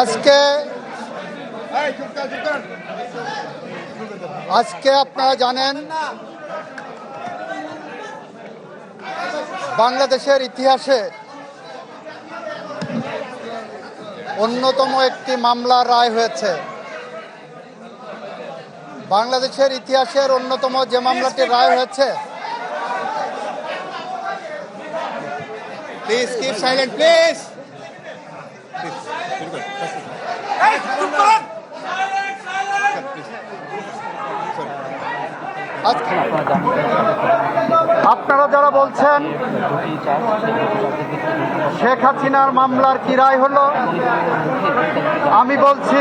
আজকে আজকে আপনারা জানেন, বাংলাদেশের ইতিহাসে অন্যতম একটি মামলার রায় হয়েছে। বাংলাদেশের ইতিহাসের অন্যতম যে মামলাটি রায় হয়েছে প্লিজ কিপ সাইলেন্ট প্লিজ আপনারা যারা বলছেন শেখ হাসিনার মামলার কি রায় হলো, আমি বলছি,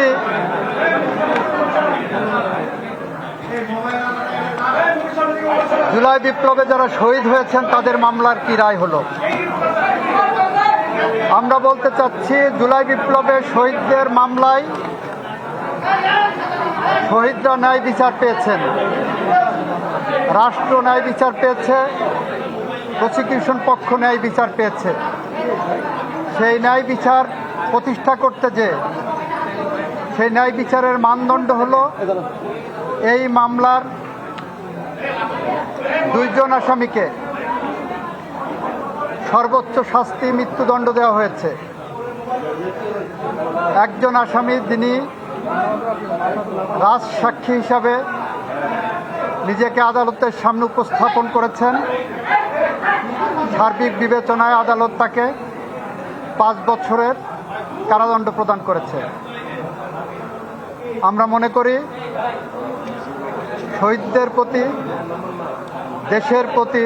জুলাই বিপ্লবে যারা শহীদ হয়েছেন তাদের মামলার কি রায় হলো? আমরা বলতে চাচ্ছি, জুলাই বিপ্লবে শহীদদের মামলায় শহীদরা ন্যায় বিচার পেয়েছেন। রাষ্ট্র ন্যায় বিচার পেয়েছে, প্রসিকিউশন পক্ষ ন্যায় বিচার পেয়েছে। সেই ন্যায় বিচার প্রতিষ্ঠা করতে যে, সেই ন্যায় বিচারের মানদণ্ড হলো, এই মামলার দুইজন আসামিকে সর্বোচ্চ শাস্তি মৃত্যুদণ্ড দেওয়া হয়েছে। একজন আসামি, যিনি রাজ সাক্ষী হিসাবে নিজেকে আদালতের সামনে উপস্থাপন করেছেন, সার্বিক বিবেচনায় আদালত তাকে পাঁচ বছরের কারাদণ্ড প্রদান করেছে। আমরা মনে করি, শহীদদের প্রতি, দেশের প্রতি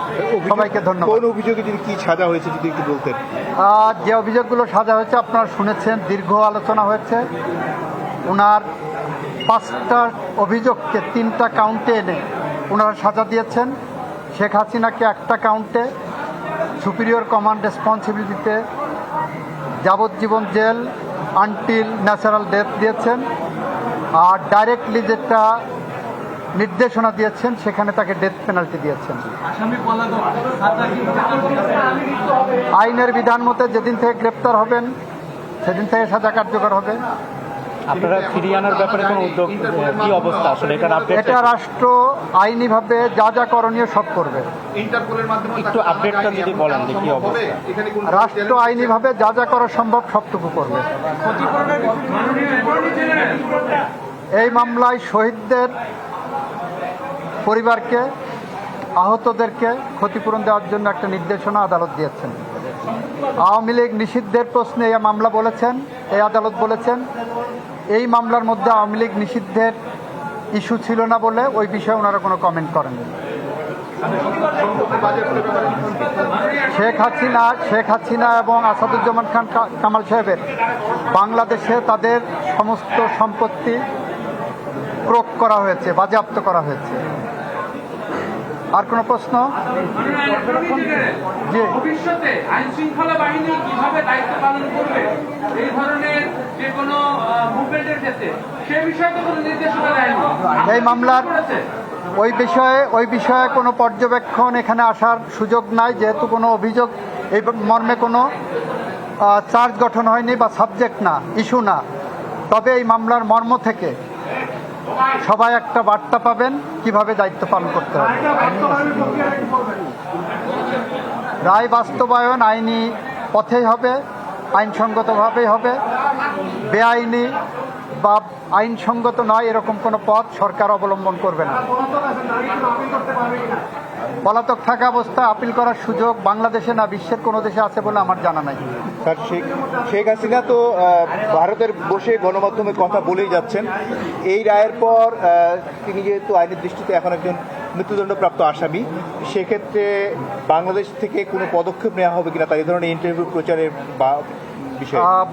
সবাইকে ধন্যবাদ। কোন অভিযোগে যদি কি সাজা হয়েছে যদি একটু বলতেন। আর যে অভিযোগগুলো সাজা হয়েছে আপনারা শুনেছেন দীর্ঘ আলোচনা হয়েছে। ওনার পাঁচটা অভিযোগকে তিনটা কাউন্টে এনে ওনারা সাজা দিয়েছেন। শেখ হাসিনাকে একটা কাউন্টে সুপিরিয়র কমান্ড রেসপন্সিবিলিটিতে যাবজ্জীবন জেল আনটিল ন্যাচারাল ডেথ দিয়েছেন। আর ডাইরেক্টলি যেটা নির্দেশনা দিয়েছেন সেখানে তাকে ডেথ পেনাল্টি দিয়েছেন। আইনের বিধান মতে যেদিন থেকে গ্রেপ্তার হবেন সেদিন থেকে সাজা কার্যকর হবে। আপনারা ফিরিয়ে আনার ব্যাপারে কোনো উদ্যোগ কি অবস্থা? আসলে এখানে আপডেট এটা রাষ্ট্র আইনিভাবে যা যা করণীয় সব করবে। ইন্টারপোলের মাধ্যমে একটু আপডেটটা যদি বলেন কি অবস্থা? রাষ্ট্র আইনিভাবে যা যা করা সম্ভব সবটুকু করবে। এই মামলায় শহীদদের পরিবারকে, আহতদেরকে ক্ষতিপূরণ দেওয়ার জন্য একটা নির্দেশনা আদালত দিয়েছেন। আওয়ামী লীগ নিষিদ্ধের প্রশ্নে এই মামলা বলেছেন, এই আদালত বলেছেন, এই মামলার মধ্যে আওয়ামী লীগ নিষিদ্ধের ইস্যু ছিল না বলে ওই বিষয়ে ওনারা কোনো কমেন্ট করেননি। শেখ হাসিনা শেখ হাসিনা এবং আসাদুজ্জামান খান কামাল সাহেবের বাংলাদেশে তাদের সমস্ত সম্পত্তি ক্রোক করা হয়েছে, বাজেয়াপ্ত করা হয়েছে। আর কোনো প্রশ্ন? জি। ভবিষ্যতে আইন শৃঙ্খলা বাহিনী কীভাবে দায়িত্ব পালন করবে এই ধরনের যে কোনো মুভমেন্টের ক্ষেত্রে সে বিষয়ে তো কোনো নির্দেশনা দেয়নি। এই মামলার ওই বিষয়ে ওই বিষয়ে কোনো পর্যবেক্ষণ এখানে আসার সুযোগ নাই যেহেতু কোনো অভিযোগ এই মর্মে কোনো চার্জ গঠন হয়নি বা সাবজেক্ট না ইস্যু না। তবে এই মামলার মর্ম থেকে সবাই একটা বার্তা পাবেন কীভাবে দায়িত্ব পালন করতে হবে। রায় বাস্তবায়ন আইনি পথেই হবে, আইনসঙ্গতভাবেই হবে। বেআইনি বা আইনসঙ্গত নয়, এরকম কোনো পথ সরকার অবলম্বন করবে না। পলাতক থাকা অবস্থা আপিল করার সুযোগ বাংলাদেশে না, বিশ্বের কোনো দেশে আছে বলে আমার জানা নাই। স্যার শেখ শেখ হাসিনা তো ভারতের বসে গণমাধ্যমে কথা বলেই যাচ্ছেন। এই রায়ের পর তিনি যেহেতু আইনের দৃষ্টিতে এখন একজন মৃত্যুদণ্ডপ্রাপ্ত আসামি, সেক্ষেত্রে বাংলাদেশ থেকে কোনো পদক্ষেপ নেওয়া হবে কিনা তাই ধরনের ইন্টারভিউ প্রচারে বা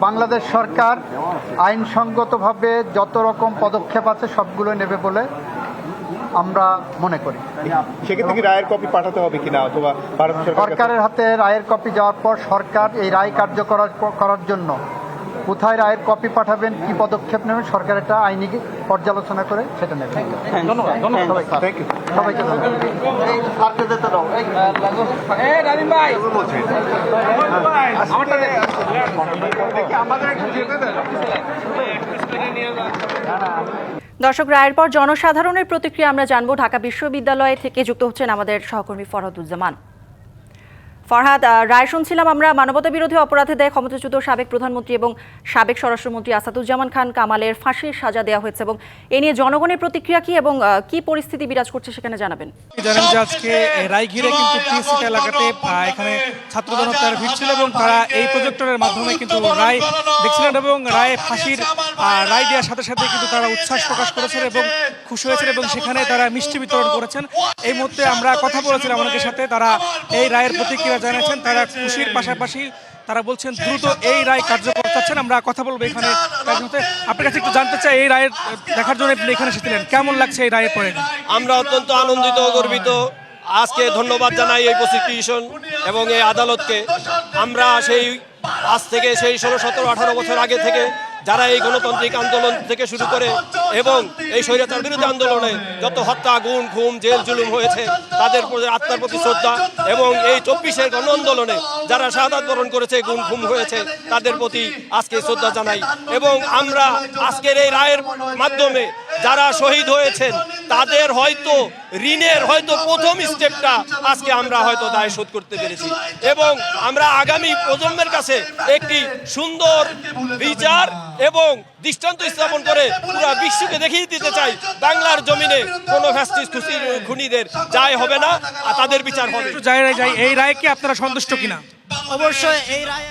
বাংলাদেশ সরকার আইনসঙ্গতভাবে যত রকম পদক্ষেপ আছে, সবগুলো নেবে বলে আমরা মনে করি। সেক্ষেত্রে কি রায়ের কপি পাঠাতে হবে কিনা অথবা ভারত সরকারের হাতে রায়ের কপি যাওয়ার পর সরকার এই রায় কার্যকর করার জন্য কোথায় রায়ের কপি পাঠাবেন কি পদক্ষেপ নেবেন সরকার একটা আইনি পর্যালোচনা করে সেটা নেবে ধন্যবাদ। ধন্যবাদ। থ্যাংক ইউ সবাইকে। দর্শক রায়ের পর জনসাধারণের প্রতিক্রিয়া আমরা জানব। ঢাকা বিশ্ববিদ্যালয় থেকে যুক্ত হচ্ছেন আমাদের সহকর্মী ফরহাদুজ্জামান। ফরহাদ রায় শুনছিলাম আমরা মানবতা বিরোধী অপরাধে দেয় ক্ষমতাচ্যুত সাবেক প্রধানমন্ত্রী এবং সাবেক স্বরাষ্ট্রমন্ত্রী আসাদুজ্জামান খান কামালের ফাঁসির সাজা দেওয়া হয়েছে এবং এ নিয়ে জনগণের প্রতিক্রিয়া কি এবং কি পরিস্থিতি বিরাজ করছে সেখানে জানাবেন। জানেন যে আজকে এই রায় কিন্তু এলাকাতে এখানে ছাত্র জনতার ভিড় ছিল এবং তারা এই প্রজেক্টরের মাধ্যমে কিন্তু রায় দেখছিলেন এবং রায়ে ফাঁসির রায় দেওয়ার সাথে সাথে কিন্তু তারা উচ্ছ্বাস প্রকাশ করেছেন এবং খুশি হয়েছেন এবং সেখানে তারা মিষ্টি বিতরণ করেছেন। এই মুহূর্তে আমরা কথা বলেছিলাম অনেকের সাথে, তারা এই রায়ের প্রতিক্রিয়া জানিয়েছেন তারা খুশির পাশাপাশি তারা বলছেন দ্রুত এই রায় কার্যকর চাচ্ছেন আমরা কথা বলব এখানে আপনার কাছে একটু জানতে চাই, এই রায়ের দেখার জন্য এখানে এসেছিলেন। কেমন লাগছে এই রায়ের পরে? আমরা অত্যন্ত আনন্দিত গর্বিত। আজকে ধন্যবাদ জানাই এই প্রসিকিউশন এবং এই আদালতকে। আমরা সেই আজ থেকে সেই ষোলো, সতেরো, আঠারো বছর আগে থেকে যারা এই গণতান্ত্রিক আন্দোলন থেকে শুরু করে এবং এই স্বৈরাচার বিরোধী আন্দোলনে যত হত্যা গুণ খুম, জেল, জুলুম হয়েছে, তাদের আত্মার প্রতি শ্রদ্ধা এবং এই চব্বিশের গণ আন্দোলনে যারা শাহাদাত বরণ করেছে গুণ খুম হয়েছে, তাদের প্রতি আজকে শ্রদ্ধা জানাই। এবং আমরা আজকের এই রায়ের মাধ্যমে যারা শহীদ হয়েছেন, তাদের হয়তো ঋণের হয়তো প্রথম স্টেপটা আজকে আমরা হয়তো দায় শোধ করতে পেরেছি। এবং আমরা আগামী প্রজন্মের কাছে একটি সুন্দর বিচার এবং দৃষ্টান্ত স্থাপন করে পুরো বিশ্বকে দেখিয়ে দিতে চাই বাংলার জমিনে কোনো ফ্যাসিস্ট খুনিদের যায় হবে না আর তাদের বিচার হবে। একটু যাই যাই এই রায়কে আপনারা সন্তুষ্ট কিনা? অবশ্যই এই রায়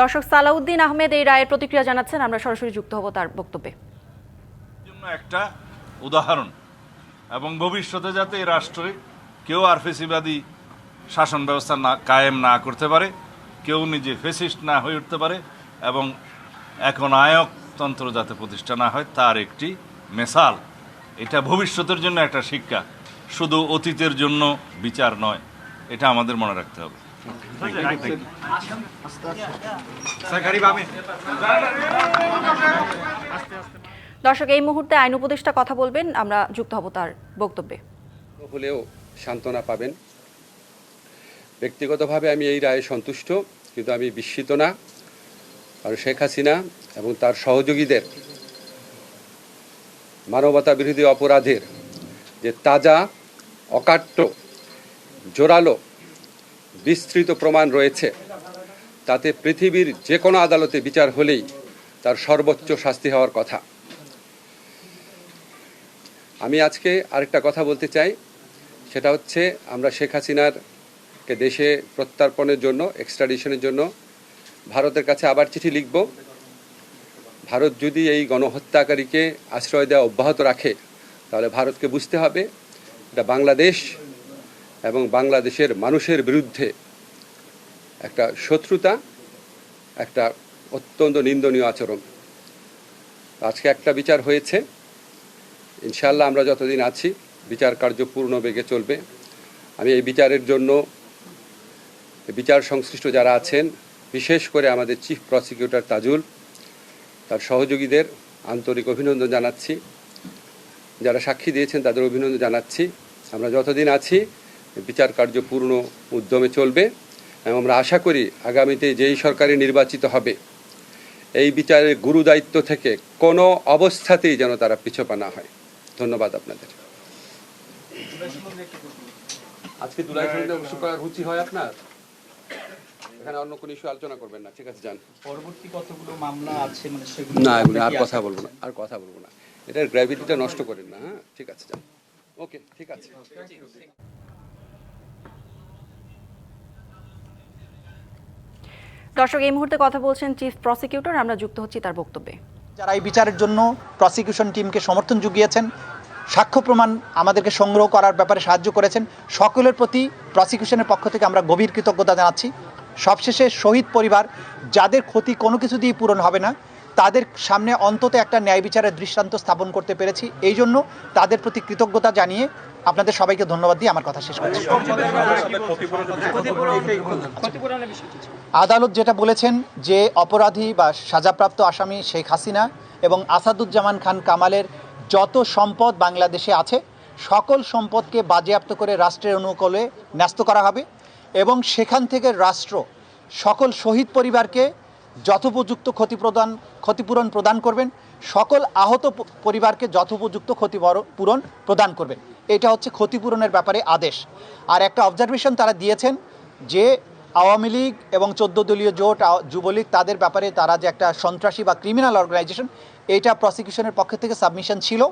দর্শক সালাউদ্দিন আহমেদ এই রায়ের প্রতিক্রিয়া জানাচ্ছেন আমরা সরাসরি যুক্ত হব তার বক্তব্যে। জন্য একটা উদাহরণ এবং ভবিষ্যতে যাতে এই রাষ্ট্রে কেউ আর ফেসিবাদী শাসন ব্যবস্থা না কায়েম না করতে পারে কেউ নিজে ফেসিস্ট না হয়ে উঠতে পারে এবং এখন আয়কতন্ত্র যাতে প্রতিষ্ঠা না হয় তার একটি মেসাল। এটা ভবিষ্যতের জন্য একটা শিক্ষা। শুধু অতীতের জন্য বিচার নয় এটা আমাদের মনে রাখতে হবে। দর্শক এই মুহূর্তে আইন উপদেষ্টা কথা বলবেন। আমরা যুক্ত হব তার বক্তব্যে। হলেও সান্ত্বনা পাবেন। ব্যক্তিগতভাবে আমি এই রায়ে সন্তুষ্ট কিন্তু আমি বিস্মিত না। আর শেখ হাসিনা এবং তার সহযোগীদের মানবতা বিরোধী অপরাধের যে তাজা, অকাট্য, জোরালো, বিস্তৃত প্রমাণ রয়েছে, তাতে পৃথিবীর যে কোনো আদালতে বিচার হলেই তার সর্বোচ্চ শাস্তি হওয়ার কথা। আমি আজকে আরেকটা কথা বলতে চাই, সেটা হচ্ছে আমরা শেখ হাসিনার কে দেশে প্রত্যার্পণের জন্য এক্সট্রাডিশনের জন্য ভারতের কাছে আবার চিঠি লিখব। ভারত যদি এই গণহত্যাকারীকে আশ্রয় দেওয়া অব্যাহত রাখে, তাহলে ভারতকে বুঝতে হবে এটা বাংলাদেশ এবং বাংলাদেশের মানুষের বিরুদ্ধে একটা শত্রুতা, একটা অত্যন্ত নিন্দনীয় আচরণ। আজকে একটা বিচার হয়েছে। ইনশাল্লাহ আমরা যতদিন আছি, বিচার কার্য পূর্ণ বেগে চলবে। আমি এই বিচারের জন্য বিচার সংশ্লিষ্ট যারা আছেন বিশেষ করে আমাদের চিফ প্রসিকিউটর তাজুল, তার সহযোগীদের আন্তরিক অভিনন্দন জানাচ্ছি। যারা সাক্ষী দিয়েছেন তাদের অভিনন্দন জানাচ্ছি। আমরা যতদিন আছি, বিচার কার্য পূর্ণ উদ্যমে চলবে এবং আমরা আশা করি আগামীতে যেই সরকারি নির্বাচিত হবে, এই বিচারের গুরু দায়িত্ব থেকে কোনো অবস্থাতেই যেন তারা পিছপা না হয়। ধন্যবাদ আপনাদের। আজকে দুলাই সন্ধ্যে অংশ করার রুচি হয় আপনার? এখানে অন্য কোনো ইস্যু আলোচনা করবেন না ঠিক আছে যান। পরবর্তী কতগুলো মামলা আছে মানে সেগুলো না এগুলো আর কথা বলব না আর কথা বলব না। এটার গ্র্যাভিটিটা নষ্ট করেন না হ্যাঁ? ঠিক আছে যান। ওকে ঠিক আছে। দর্শক এই মুহূর্তে কথা বলছেন চিফ প্রসিকিউটর আমরা যুক্ত হচ্ছি তার বক্তব্যে। যারা এই বিচারের জন্য প্রসিকিউশন টিমকে সমর্থন জুগিয়েছেন সাক্ষ্য প্রমাণ আমাদেরকে সংগ্রহ করার ব্যাপারে সাহায্য করেছেন সকলের প্রতি প্রসিকিউশনের পক্ষ থেকে আমরা গভীর কৃতজ্ঞতা জানাচ্ছি। সবশেষে শহীদ পরিবার, যাদের ক্ষতি কোনো কিছু দিয়ে পূরণ হবে না, তাদের সামনে অন্তত একটা ন্যায় বিচারের দৃষ্টান্ত স্থাপন করতে পেরেছি। এই জন্য তাদের প্রতি কৃতজ্ঞতা জানিয়ে আপনাদের সবাইকে ধন্যবাদ দিয়ে আমার কথা শেষ করছি। আদালত যেটা বলেছেন যে অপরাধী বা সাজাপ্রাপ্ত আসামি শেখ হাসিনা এবং আসাদুজ্জামান খান কামালের যত সম্পদ বাংলাদেশে আছে, সকল সম্পদকে বাজেয়াপ্ত করে রাষ্ট্রের অনুকূলে ন্যস্ত করা হবে। এবং সেখান থেকে রাষ্ট্র সকল শহীদ পরিবারকে যথোপযুক্ত ক্ষতিপ্রদান, ক্ষতিপূরণ প্রদান করবেন। সকল আহত পরিবারকে যথোপযুক্ত ক্ষতিপূরণ প্রদান করবেন। এটা হচ্ছে ক্ষতিপূরণের ব্যাপারে আদেশ। আর একটা অবজারভেশন তারা দিয়েছেন যে, আওয়ামী লীগ এবং চোদ্দ দলীয় জোট যুবলীগ তাদের ব্যাপারে তারা যে একটা সন্ত্রাসী বা ক্রিমিনাল অর্গানাইজেশন এইটা প্রসিকিউশনের পক্ষ থেকে সাবমিশন ছিল।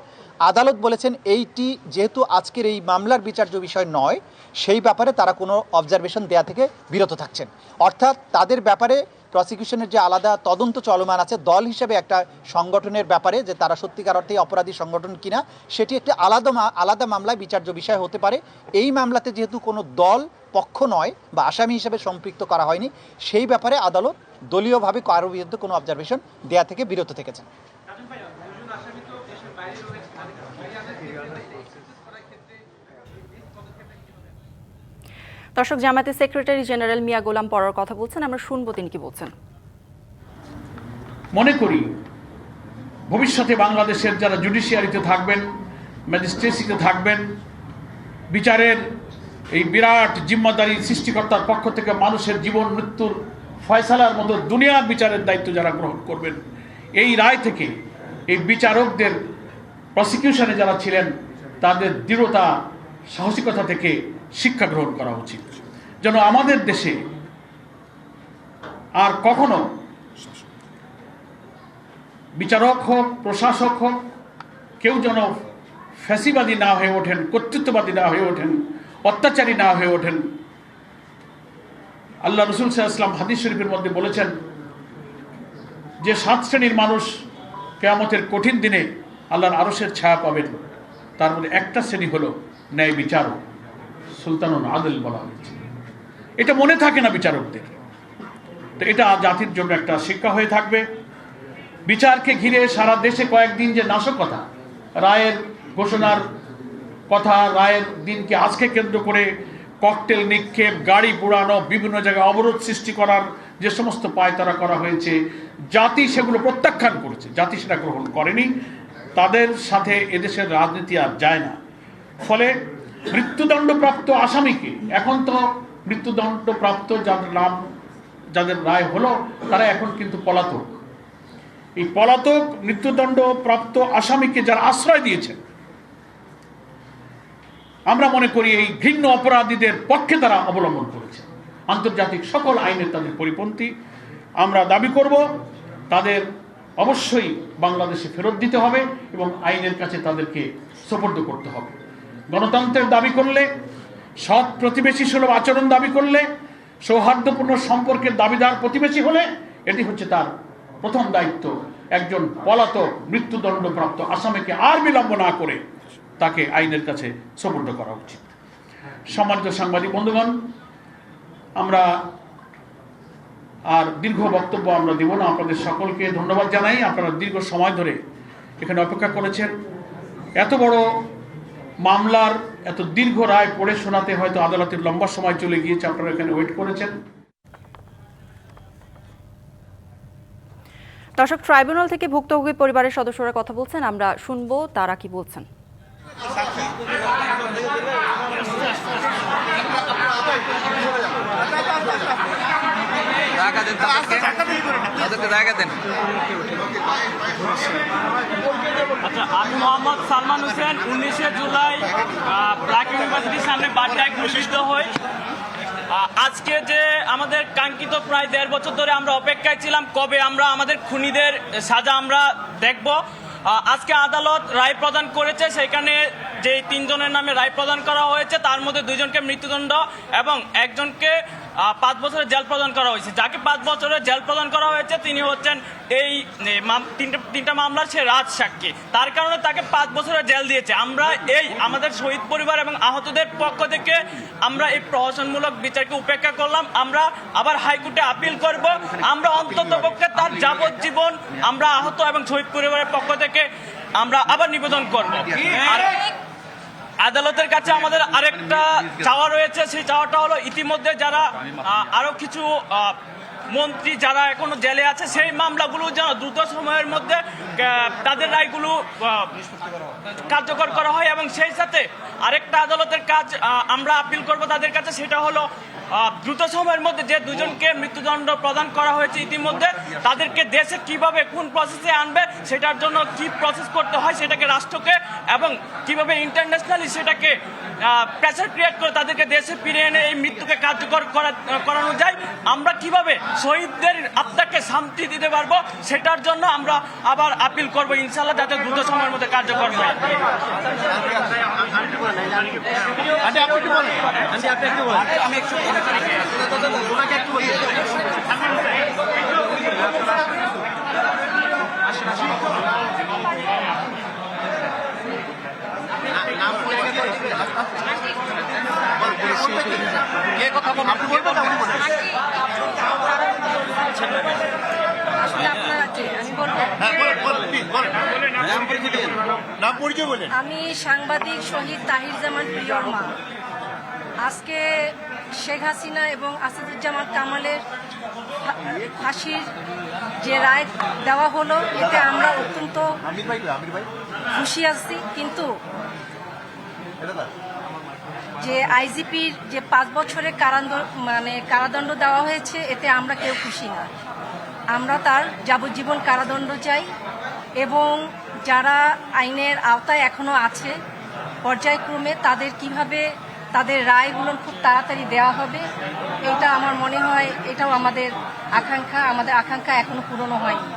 আদালত বলেছেন এইটি যেহেতু আজকের এই মামলার বিচার্য বিষয় নয়, সেই ব্যাপারে তারা কোনো অবজারভেশন দেয়া থেকে বিরত থাকছেন। অর্থাৎ তাদের ব্যাপারে প্রসিকিউশনের যে আলাদা তদন্ত চলমান আছে, দল হিসেবে একটা সংগঠনের ব্যাপারে যে তারা সত্যিকার অর্থে অপরাধী সংগঠন কিনা, সেটি একটি আলাদা আলাদা মামলায় বিচার্য বিষয় হতে পারে। এই মামলাতে যেহেতু কোনো দল পক্ষ নয় বা আসামি হিসেবে সম্পৃক্ত করা হয়নি, সেই ব্যাপারে আদালত দলীয়ভাবে কারও বিরুদ্ধে কোনো অবজারভেশন দেয়া থেকে বিরত থেকেছেন। দর্শক, জামায়াতের সেক্রেটারি জেনারেল মিয়া গোলাম পরার কথা বলছেন, আমরা শুনব তিনি কি বলছেন। মনে করি ভবিষ্যতে বাংলাদেশের যারা জুডিশিয়ারিতে থাকবেন ম্যাজিস্ট্রেসিতে থাকবেন, বিচারের এই বিরাট জিম্মাদারি সৃষ্টিকর্তার পক্ষ থেকে মানুষের জীবন, মৃত্যুর ফয়সালার মতো দুনিয়ার বিচারের দায়িত্ব যারা গ্রহণ করবেন, এই রায় থেকে এই বিচারকদের প্রসিকিউশনে যারা ছিলেন, তাদের দৃঢ়তা সাহসিকতা থেকে শিক্ষা গ্রহণ করা উচিত। যেন আমাদের দেশে আর কখনো বিচারক হোক, প্রশাসক হোক, কেউ যেন ফ্যাসিবাদী না হয়ে ওঠেন, কর্তৃত্ববাদী না হয়ে ওঠেন, অত্যাচারী না হয়ে ওঠেন। আল্লাহ রসুল সাল্লাম হাদিস শরীফের মধ্যে বলেছেন যে, সাত শ্রেণির মানুষ কেয়ামতের কঠিন দিনে আল্লাহর আরসের ছায়া পাবেন। তার মধ্যে একটা শ্রেণি হলো ন্যায় বিচারক সুলতানুল আদল বলা হয়েছে। এটা মনে থাকে না বিচারকদের। তো এটা জাতির জন্য একটা শিক্ষা হয়ে থাকবে। বিচারকে ঘিরে সারা দেশে কয়েকদিন যে নাশকতা, রায়ের ঘোষণার কথা, রায়ের দিনকে আজকে কেন্দ্র করে ককটেল নিক্ষেপ, গাড়ি পোড়ানো, বিভিন্ন জায়গায় অবরোধ সৃষ্টি করার যে সমস্ত পায়তারা করা হয়েছে, জাতি সেগুলো প্রত্যাখ্যান করেছে। জাতি সেটা গ্রহণ করেনি। তাদের সাথে এদেশের রাজনীতি আর যায় না। ফলে মৃত্যুদণ্ডপ্রাপ্ত আসামিকে, এখন তো মৃত্যুদণ্ডপ্রাপ্ত যাদের নাম, যাদের রায় হলো, তারা এখন কিন্তু পলাতক। এই পলাতক মৃত্যুদণ্ড প্রাপ্ত আসামিকে যারা আশ্রয় দিয়েছেন, আমরা মনে করি এই ভিন্ন অপরাধীদের পক্ষে তারা অবলম্বন করেছে। আন্তর্জাতিক সকল আইনের তাদের পরিপন্থী। আমরা দাবি করব, তাদের অবশ্যই বাংলাদেশে ফেরত দিতে হবে এবং আইনের কাছে তাদেরকে সোপর্দ করতে হবে। গণতন্ত্রের দাবি করলে, সৎ প্রতিবেশী সুলভ আচরণ দাবি করলে, সৌহার্দ্যপূর্ণ সম্পর্কের দাবিদার প্রতিবেশী হলে, এটি হচ্ছে তার প্রথম দায়িত্ব। একজন পলাতক মৃত্যুদণ্ডপ্রাপ্ত আসামিকে আর বিলম্ব না করে তাকে আইনের কাছে সোপর্দ করা উচিত। সম্মানিত সাংবাদিক বন্ধুগণ, আমরা আর দীর্ঘ বক্তব্য আমরা দেব না। আপনাদের সকলকে ধন্যবাদ জানাই। আপনারা দীর্ঘ সময় ধরে এখানে অপেক্ষা করেছেন। এত বড় মামলার এত দীর্ঘ রায় পড়ে শোনাতে হয়তো আদালতের লম্বা সময় চলে গিয়েছে, আপনারা এখানে ওয়েট করেছেন। দর্শক ট্রাইব্যুনাল থেকে ভুক্তভোগী পরিবারের সদস্যরা কথা বলছেন, আমরা শুনব তারা কি বলছেন। আচ্ছা আমি মোহাম্মদ সালমান হোসেন উনিশে জুলাই ব্ল্যাক ইউনিভার্সিটির সামনে বাড্ডায় ঘোষিত হই। আজকে যে আমাদের কাঙ্ক্ষিত প্রায় দেড় বছর ধরে আমরা অপেক্ষায় ছিলাম কবে আমরা আমাদের খুনিদের সাজা আমরা দেখব। আজকে আদালত রায় প্রদান করেছে, সেখানে যে তিনজনের নামে রায় প্রদান করা হয়েছে, তার মধ্যে দুজনকে মৃত্যুদণ্ড এবং একজনকে পাঁচ বছরের জেল প্রদান করা হয়েছে। যাকে পাঁচ বছরের জেল প্রদান করা হয়েছে, তিনি হচ্ছেন এই তিনটা তিনটা মামলার সে রাজ সাক্ষী। তার কারণে তাকে পাঁচ বছরের জেল দিয়েছে। আমরা এই আমাদের শহীদ পরিবার এবং আহতদের পক্ষ থেকে আমরা এই প্রহসনমূলক বিচারকে উপেক্ষা করলাম। আমরা আবার হাইকোর্টে আপিল করব। আমরা অন্তত পক্ষে তার যাবজ্জীবন আমরা আহত এবং শহীদ পরিবারের পক্ষ থেকে আমরা আবার নিবেদন করব। আদালতের কাছে আমাদের আরেকটা চাওয়া রয়েছে। সেই চাওয়াটা হলো ইতিমধ্যে যারা আরও কিছু মন্ত্রী যারা এখনও জেলে আছে, সেই মামলাগুলো যেন দ্রুত সময়ের মধ্যে তাদের রায়গুলো কার্যকর করা হয় এবং সেই সাথে আরেকটা আদালতের কাজ আমরা আপিল করব তাদের কাছে, সেটা হলো দ্রুত সময়ের মধ্যে যে দুজনকে মৃত্যুদণ্ড প্রদান করা হয়েছে ইতিমধ্যে, তাদেরকে দেশে কীভাবে, কোন প্রসেসে আনবে, সেটার জন্য কি প্রসেস করতে হয়, সেটাকে রাষ্ট্রকে এবং কীভাবে ইন্টারন্যাশনালি সেটাকে প্রেসার ক্রিয়েট করে তাদেরকে দেশে ফিরে এনে এই মৃত্যুকে কার্যকর করা- করানো যায়, আমরা কীভাবে শহীদদের আত্মাকে শান্তি দিতে পারব সেটার জন্য আমরা আবার আপিল করব ইনশাল্লাহ যাতে দ্রুত সময়ের মধ্যে কার্যকর হয়। আমি সাংবাদিক শহীদ তাহির জামান প্রিয়র মা আজকে শেখ হাসিনা এবং আসাদুজ্জামান কামালের ফাঁসির যে রায় দেওয়া হলো এতে আমরা অত্যন্ত খুশি আছি কিন্তু যে আইজিপির যে পাঁচ বছরের কারাদণ্ড মানে কারাদণ্ড দেওয়া হয়েছে, এতে আমরা কেউ খুশি না। আমরা তার যাবজ্জীবন কারাদণ্ড চাই এবং যারা আইনের আওতায় এখনও আছে, পর্যায়ক্রমে তাদের কীভাবে তাদের রায়গুলো খুব তাড়াতাড়ি দেওয়া হবে, এটা আমার মনে হয়, এটাও আমাদের আকাঙ্ক্ষা আমাদের আকাঙ্ক্ষা এখনও পূরণ হয়নি।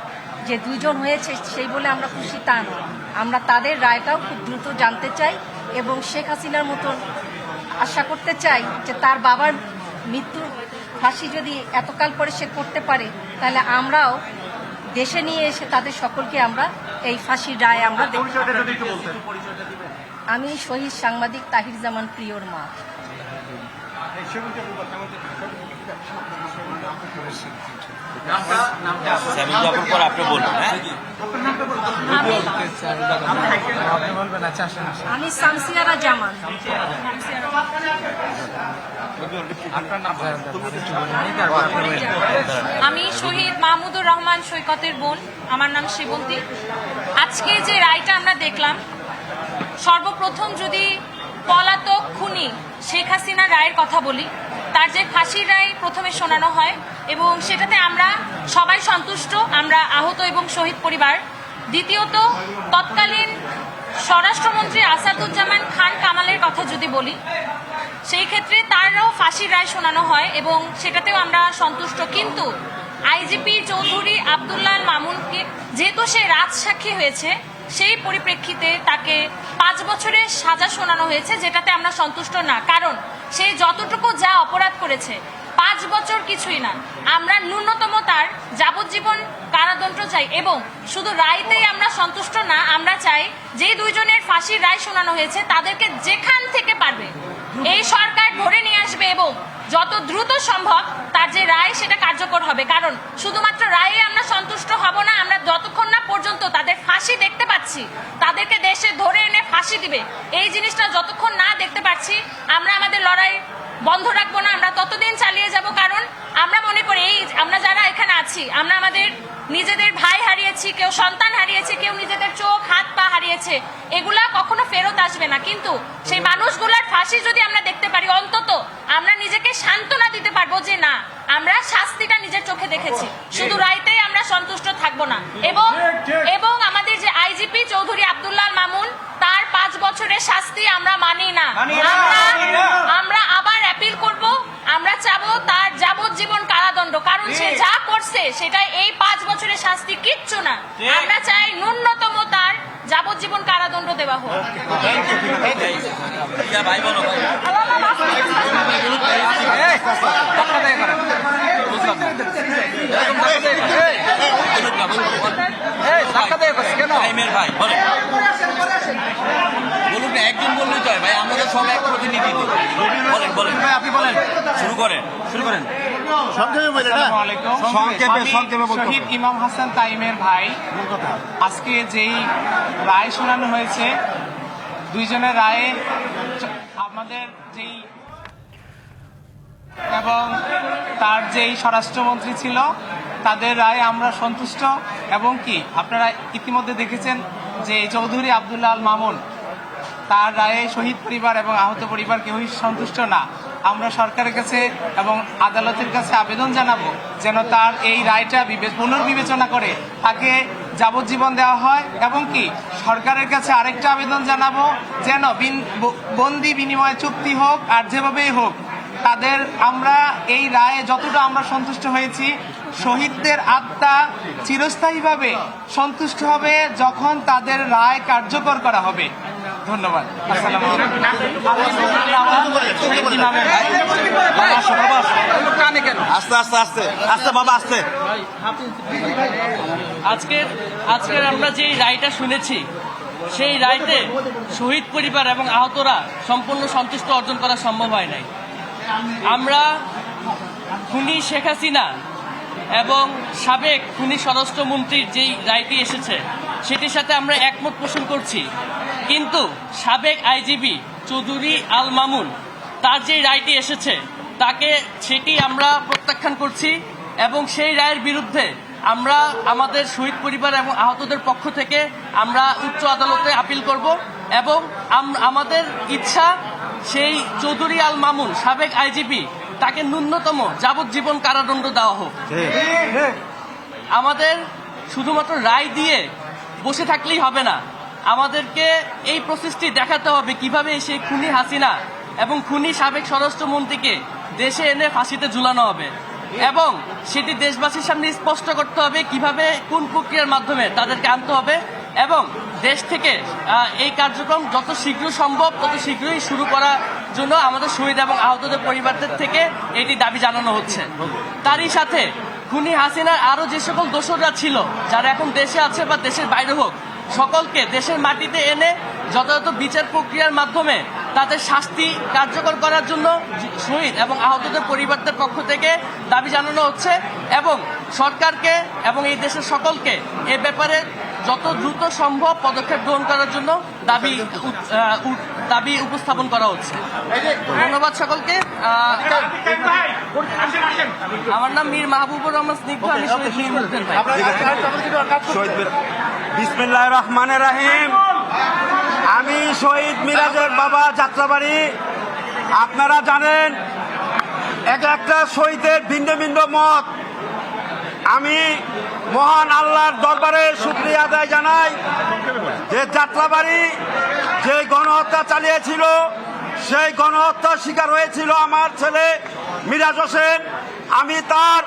যে দুজন হয়েছে সেই বলে আমরা খুশি তা নয়। আমরা তাদের রায়টাও খুব দ্রুত জানতে চাই এবং শেখ হাসিনার মতন আশা করতে চাই যে তার বাবার মৃত্যু ফাঁসি যদি এতকাল পরে সে করতে পারে তাহলে আমরাও দেশে নিয়ে এসে তাদের সকলকে আমরা এই ফাঁসির রায় আমরা আমি শহীদ সাংবাদিক তাহির জামান প্রিয়র মা। আমি আমি শহীদ মাহমুদুর রহমান সৈকতের বোন, আমার নাম শিবন্তী। আজকে যে রায়টা আমরা দেখলাম, সর্বপ্রথম যদি পলাতক খুনি শেখ হাসিনা রায়ের কথা বলি, তার যে ফাঁসির রায় প্রথমে শোনানো হয় এবং সেটাতে আমরা সবাই সন্তুষ্ট, আমরা আহত এবং শহীদ পরিবার। দ্বিতীয়ত, তৎকালীন স্বরাষ্ট্রমন্ত্রী আসাদুজ্জামান খান কামালের কথা যদি বলি, সেই ক্ষেত্রে তারও ফাঁসির রায় শোনানো হয় এবং সেটাতেও আমরা সন্তুষ্ট। কিন্তু আইজিপি চৌধুরী আবদুল্লাহ মামুনকে, যেহেতু সে রাজসাক্ষী হয়েছে সেই পরিপ্রেক্ষিতে তাকে পাঁচ বছরের সাজা শোনানো হয়েছে, যেটাতে আমরা সন্তুষ্ট না। কারণ সে যতটুকু যা অপরাধ করেছে, পাঁচ বছর কিছুই না। আমরা ন্যূনতম তার যাবজ্জীবন কারাদণ্ড চাই এবং শুধু রায়তেই আমরা সন্তুষ্ট না, আমরা চাই যে দুইজনের ফাঁসির রায় শোনানো হয়েছে, তাদেরকে যেখান থেকে পারবে। এই সরকার ধরে নিয়ে আসবে এবং যত দ্রুত সম্ভব তার যে রায় সেটা কার্যকর হবে। কারণ শুধুমাত্র রায়ে আমরা সন্তুষ্ট হব না, আমরা যতক্ষণ না পর্যন্ত তাদের ফাঁসি দেখতে পাচ্ছি, তাদেরকে দেশে ধরে এনে ফাঁসি দিবে। এই জিনিসটা যতক্ষণ না দেখতে পাচ্ছি, আমরা আমাদের লড়াই বন্ধ রাখব না আমরা ততদিন চালিয়ে যাব কারণ আমরা মনে করি এই আমরা যারা এখানে আছি আমরা আমাদের নিজেদের ভাই হারিয়েছি কেউ সন্তান হারিয়েছে কেউ নিজেদের চোখ হাত পা হারিয়েছে এগুলা কখনো ফেরত আসবে না। কিন্তু সেই মানুষগুলার ফাঁসি যদি আমরা দেখতে পারি অন্তত আমরা নিজেকে সান্ত্বনা দিতে পারব যে না আমরা শাস্তিটা নিজের চোখে দেখেছি। শুধু রাইতেই আমরা সন্তুষ্ট থাকব না। এবং এবং আমাদের যে আইজিপি চৌধুরী আব্দুল্লাহ মামুন তার পাঁচ বছরের শাস্তি আমরা মানি না। সে যা করছে সেটা এই পাঁচ বছরের শাস্তি কিচ্ছু না আমরা চাই ন্যূনতম তার যাবজ্জীবন কারাদণ্ড দেওয়া হোক বলুন। না একজন বললেই তো ভাই আমরা সব এক প্রতিনিধি বলেন বলেন। ভাই আপনি বলেন। শুরু করেন শুরু করেন। সংক্ষেপে সংক্ষেপে শহীদ ইমাম হাসান তাইমের ভাই। আজকে যেই রায় শোনানো হয়েছে দুইজনের রায়ে আমাদের যেই এবং তার যেই স্বরাষ্ট্রমন্ত্রী ছিল তাদের রায়ে আমরা সন্তুষ্ট এবং কি, আপনারা ইতিমধ্যে দেখেছেন যে চৌধুরী আবদুল্লাহ আল মামুন তার রায়ে শহীদ পরিবার এবং আহত পরিবার কেউই সন্তুষ্ট না। আমরা সরকারের কাছে এবং আদালতের কাছে আবেদন জানাব যেন তার এই রায়টা বিবে- পুনর্বিবেচনা করে তাকে যাবজ্জীবন দেওয়া হয় এবং কি, সরকারের কাছে আরেকটা আবেদন জানাব যেন বিন- বন্দি বিনিময় চুক্তি হোক আর যেভাবেই হোক তাদের আমরা এই রায়ে যতটা আমরা সন্তুষ্ট হয়েছি শহীদদের আত্মা চিরস্থায়ীভাবে সন্তুষ্ট হবে যখন তাদের রায় কার্যকর করা হবে। ধন্যবাদ। আসসালামু আস্তে আস্তে আস্তে আস্তে বাবা আস্তে। আজকের আজকের আমরা যে রায়টা শুনেছি সেই রায়তে শহীদ পরিবার এবং আহতরা সম্পূর্ণ সন্তুষ্ট অর্জন করা সম্ভব হয় নাই। আমরা খুনি শেখ হাসিনা এবং সাবেক খুনি স্বরাষ্ট্রমন্ত্রীর যেই রায়টি এসেছে, সেটির সাথে আমরা একমত পোষণ করছি। কিন্তু সাবেক আইজিবি চৌধুরী আল মামুন, তার যে রায়টি এসেছে, তাকে, সেটি আমরা প্রত্যাখ্যান করছি এবং সেই রায়ের বিরুদ্ধে আমরা আমাদের শহীদ পরিবার এবং আহতদের পক্ষ থেকে আমরা উচ্চ আদালতে আপিল করব। এবং আমাদের ইচ্ছা সেই চৌধুরী আল মামুন সাবেক আইজিপি তাকে ন্যূনতম যাবজ্জীবন কারাদণ্ড দেওয়া হোক। আমাদের শুধুমাত্র রায় দিয়ে বসে থাকলেই হবে না। আমাদেরকে এই প্রসেসটি দেখাতে হবে কীভাবে সেই খুনি হাসিনা এবং খুনি সাবেক স্বরাষ্ট্রমন্ত্রীকে দেশে এনে ফাঁসিতে ঝুলানো হবে। এবং সেটি দেশবাসীর সামনে স্পষ্ট করতে হবে কীভাবে কোন প্রক্রিয়ার মাধ্যমে তাদেরকে আনতে হবে। এবং দেশ থেকে এই কার্যক্রম যত শীঘ্র সম্ভব, তত শীঘ্রই শুরু করার জন্য আমাদের শহীদ এবং আহতদের পরিবারদের থেকে এটি দাবি জানানো হচ্ছে। তারই সাথে খুনি হাসিনার আরও যে সকল দোষররা ছিল, যারা এখন দেশে আছে বা দেশের বাইরে হোক, সকলকে দেশের মাটিতে এনে যথাযথ বিচার প্রক্রিয়ার মাধ্যমে তাদের শাস্তি কার্যকর করার জন্য শহীদ এবং আহতদের পরিবারদের পক্ষ থেকে দাবি জানানো হচ্ছে এবং সরকারকে এবং এই দেশের সকলকে এ ব্যাপারে যত দ্রুত সম্ভব পদক্ষেপ গ্রহণ করার জন্য দাবি দাবি উপস্থাপন করা হচ্ছে। ধন্যবাদ সকলকে। আমার নাম মীর মাহবুবুর রহমান স্নিগ্ধ। আমি বিসমিল্লাহ রহমানের রাহিম। আমি শহীদ মিরাজের বাবা যাত্রাবাড়ি। আপনারা জানেন এক একটা শহীদের ভিন্ন ভিন্ন মত। আমি মহান আল্লাহর দরবারে শুক্রিয়া আদায় জানাই যে যাত্রাবাড়ি যে গণহত্যা চালিয়েছিল, সেই গণহত্যার শিকার হয়েছিল আমার ছেলে মিরাজ হোসেন। আমি তার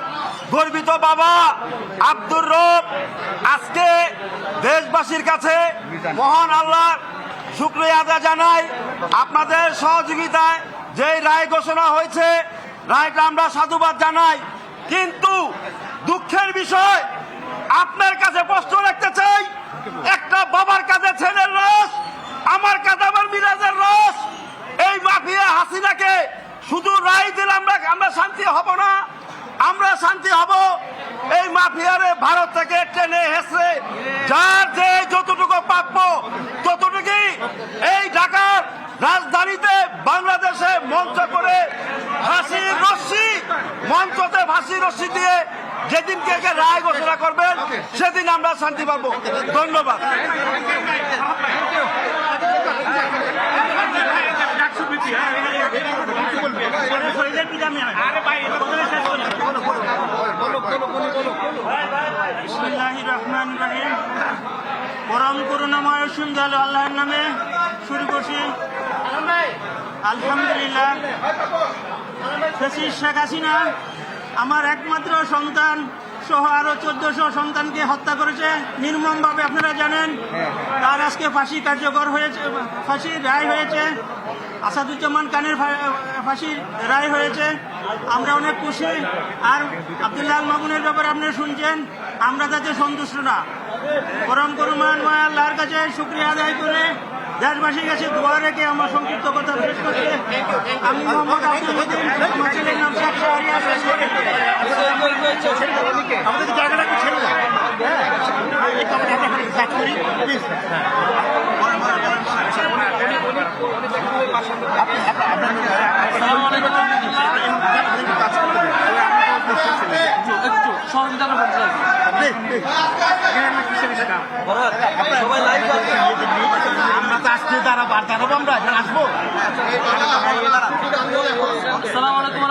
গর্বিত বাবা আব্দুর রব। আজকে দেশবাসীর কাছে মহান আল্লাহ শুক্রিয়া আদায় জানাই। আপনাদের সহযোগিতায় যে রায় ঘোষণা হয়েছে, রায়টা আমরা সাধুবাদ জানাই। কিন্তু দুঃখের বিষয়, আপনার কাছে প্রশ্ন রাখতে চাই, একটা বাবার কাছে ছেলের রস, আমার কাছে আমার মিরাজের রস। এই মাফিয়া হাসিনাকে শুধু রায় দিলে আমরা আমরা শান্তি হব না, আমরা শান্তি হব। এই মাফিয়ারে ভারত থেকে টেনে হেসে যার যে যতটুকু প্রাপ্য ততটুকুই এই ঢাকার রাজধানীতে বাংলাদেশে মঞ্চ করে ফাঁসির রশ্মি, মঞ্চতে ফাঁসির রশ্মি দিয়ে যেদিনকে একে রায় ঘোষণা করবেন সেদিন আমরা শান্তি পাবো। ধন্যবাদ। রহমান রাহিম পরম করুণাময় সুন্দর আল্লাহর নামে শুরু করছি। আলহামদুলিল্লাহ। শেখ হাসিনা আমার একমাত্র সন্তান সহ আরও চোদ্দশো সন্তানকে হত্যা করেছে। নির্মম ভাবে আপনারা জানেন, তার আজকে ফাঁসি কার্যকর হয়েছে ফাঁসির রায় হয়েছে। আসাদুজ্জামান খানের ফা- ফাঁসির রায় হয়েছে। আমরা অনেক খুশি। আর আব্দুল্লাহ মামুনের ব্যাপারে আপনারা শুনছেন, আমরা তাতে সন্তুষ্ট না। পরম করুমান আল্লাহর কাছে শুক্রিয়া আদায় করে দেশবাসীর কাছে দোয়া রেখে আমার সংক্ষিপ্ত কথা শেষ করছি আমি মোহাম্মদ আব্দুল নাম দাও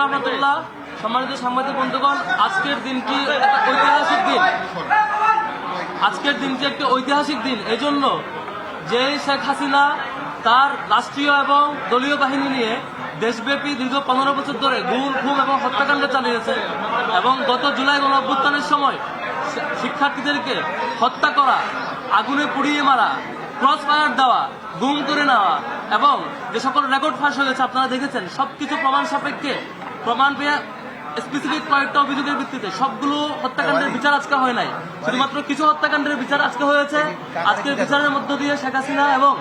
আমরা সম্মানিত সাংবাদিক বন্ধুগণ আজকের দিনটি একটা ঐতিহাসিক দিন। আজকের দিনটি একটি ঐতিহাসিক দিন। এই জন্য যে শেখ হাসিনা তার রাষ্ট্রীয় এবং দলীয় বাহিনী নিয়ে দেশব্যাপী দীর্ঘ পনেরো বছর ধরে গুম খুম এবং হত্যাকাণ্ড চালিয়েছে এবং গত জুলাই গণ অভ্যুত্থানের সময় শিক্ষার্থীদেরকে হত্যা করা, আগুনে পুড়িয়ে মারা ক্রস ফায়ার দেওয়া, গুম করে নেওয়া এবং যে সকল রেকর্ড ফাঁস হয়েছে আপনারা দেখেছেন, সবকিছু প্রমাণ সাপেক্ষে, প্রমাণ পেয়ে স্পেসিফিক কয়েকটা অভিযোগের ভিত্তিতে সবগুলো হত্যাকাণ্ডের বিচার আজকে হয় নাই। শুধুমাত্র কিছু হত্যাকাণ্ডের বিচার আজকে হয়েছে। আজকের বিচারের মধ্য দিয়ে শেখ হাসিনা এবং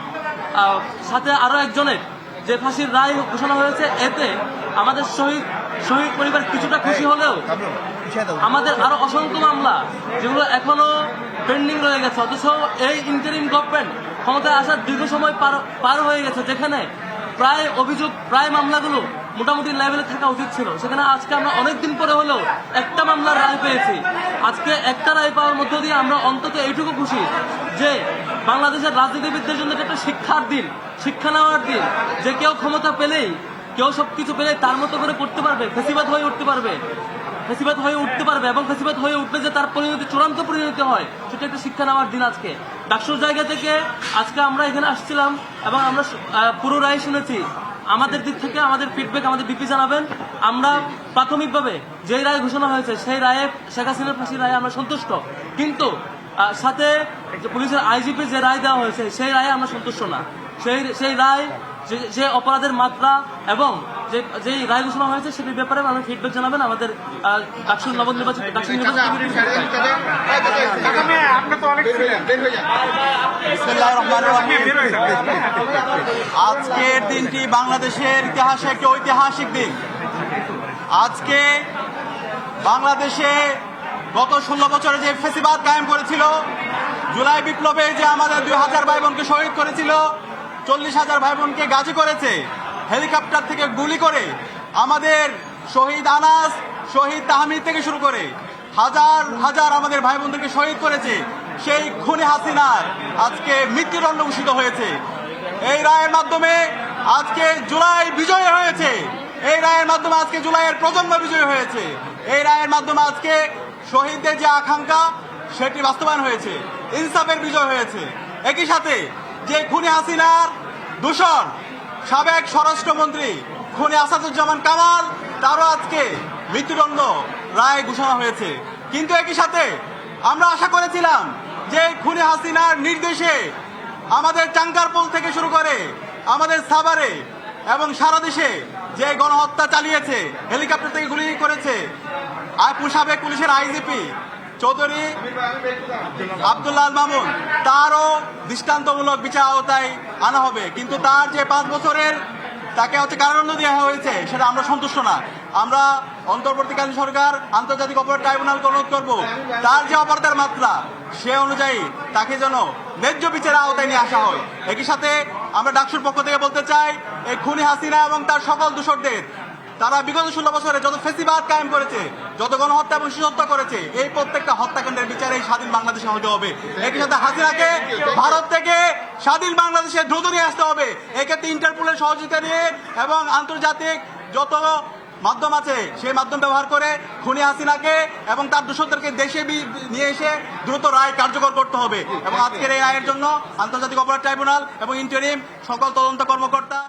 সাথে আরও একজনের যে ফাঁসির রায় ঘোষণা হয়েছে এতে আমাদের শহীদ শহীদ পরিবার কিছুটা খুশি হলেও আমাদের আরও অসংখ্য মামলা যেগুলো এখনও পেন্ডিং রয়ে গেছে অথচ এই ইন্টারিম গভর্নমেন্ট ক্ষমতায় আসার দীর্ঘ সময় পার পার হয়ে গেছে যেখানে প্রায় অভিযোগ প্রায় মামলাগুলো মোটামুটি লেভেলে থাকা উচিত ছিল। সেখানে আজকে আমরা অনেকদিন পরে হলেও একটা মামলার রায় পেয়েছি। আজকে একটা রায় পাওয়ার মধ্য দিয়ে আমরা অন্তত এইটুকু খুশি যে বাংলাদেশের রাজনীতিবিদদের জন্য একটা শিক্ষার দিন, শিক্ষা নেওয়ার দিন, যে কেউ ক্ষমতা পেলেই, কেউ সবকিছু পেলে তার মতো করে করতে পারবে, ফেসিবাদ হয়ে উঠতে পারবে। ফেসিবাদ হয়ে উঠতে পারবে এবং ফেসিবাদ হয়ে উঠলে যে তার পরিণতি, চূড়ান্ত পরিণতি হয়, সেটা একটা শিক্ষা নেওয়ার দিন আজকে। ডাকসুর জায়গা থেকে আজকে আমরা এখানে আসছিলাম এবং আমরা পুরো রায় শুনেছি। আমাদের দিক থেকে আমাদের ফিডব্যাক আমাদের বিপি জানাবেন। আমরা প্রাথমিকভাবে যে রায় ঘোষণা হয়েছে, সেই রায়ে শেখ হাসিনার ফাঁসির রায়ে আমরা সন্তুষ্ট। কিন্তু সাথে পুলিশের আইজিপি যে রায় দেওয়া হয়েছে সেই রায়ে আমরা সন্তুষ্ট না। সেই সেই রায় যে- যে অপরাধের মাত্রা এবং যে যেই রায় ঘোষণা হয়েছে সেটির ব্যাপারে আমি ফিডব্যাক জানাবেন। আমাদের ডাকসুর নবনির্বাচিত ডাকসুর আজকের দিনটি বাংলাদেশের ইতিহাসে একটি ঐতিহাসিক দিন। আজকে বাংলাদেশে গত ষোলো বছরে যে ফেসিবাদ কায়েম করেছিল, জুলাই বিপ্লবে যে আমাদের দুই হাজার ভাই বোনকে শহীদ করেছিল, চল্লিশ হাজার ভাই বোনকে গাজী করেছে, হেলিকপ্টার থেকে গুলি করে আমাদের শহীদ আনাস, শহীদ তাহমিদ থেকে শুরু করে হাজার হাজার আমাদের ভাই বোনদেরকে শহীদ করেছে, সেই খুনি হাসিনার আজকে মৃত্যুদণ্ড ঘোষিত হয়েছে। এই রায়ের মাধ্যমে আজকে জুলাই বিজয় হয়েছে। এই রায়ের মাধ্যমে আজকে জুলাইয়ের প্রজন্ম বিজয় হয়েছে। এই রায়ের মাধ্যমে আজকে শহীদদের যে আকাঙ্ক্ষা, সেটি বাস্তবায়ন হয়েছে। ইনসাফের বিজয় হয়েছে। একই সাথে যে খুনি হাসিনার দূষণ, সাবেক স্বরাষ্ট্রমন্ত্রী খুনি আসাদুজ্জামান কামাল, তারও আজকে মৃত্যুদণ্ড রায় ঘোষণা হয়েছে। কিন্তু একই সাথে আমরা আশা করেছিলাম যে খুনি হাসিনার নির্দেশে আমাদের চাঙ্কারপোল থেকে শুরু করে আমাদের সাভারে এবং সারা দেশে যে গণহত্যা চালিয়েছে, হেলিকপ্টার থেকে গুলি করেছে আর সাবেক পুলিশের আইজিপি চৌধুরী আব্দুল্লাহ মামুন, তারও দৃষ্টান্তমূলক বিচার আওতায় আনা হবে। কিন্তু তার যে পাঁচ বছরের তাকে হচ্ছে কারাদণ্ড দেওয়া হয়েছে, সেটা আমরা সন্তুষ্ট না। আমরা অন্তর্বর্তীকালীন সরকার, আন্তর্জাতিক অপরাধ ট্রাইব্যুনাল অনুরোধ করব, তার যে অপরাধের মাত্রা, সে অনুযায়ী তাকে যেন ন্যায্য বিচারের আওতায় নিয়ে আসা হয়। একই সাথে আমরা ডাকসুর পক্ষ থেকে বলতে চাই, এই খুনি হাসিনা এবং তার সকল দূষরদের তারা বিগত ষোলো বছরে যত ফেসিবাদ কায়েম করেছে, যত গণহত্যা এবং শিশুহত্যা করেছে, এই প্রত্যেকটা হত্যাকাণ্ডের বিচারে এই স্বাধীন বাংলাদেশে হতে হবে। একই সাথে হাসিনাকে ভারত থেকে স্বাধীন বাংলাদেশে দ্রুত নিয়ে আসতে হবে। এক্ষেত্রে ইন্টারপোলের সহযোগিতা নিয়ে এবং আন্তর্জাতিক যত মাধ্যম আছে, সেই মাধ্যম ব্যবহার করে খুনি হাসিনাকে এবং তার দূষকদেরকে দেশে নিয়ে এসে দ্রুত রায় কার্যকর করতে হবে। এবং আজকের এই রায়ের জন্য আন্তর্জাতিক অপরাধ ট্রাইব্যুনাল এবং ইন্টারিম সকল তদন্ত কর্মকর্তা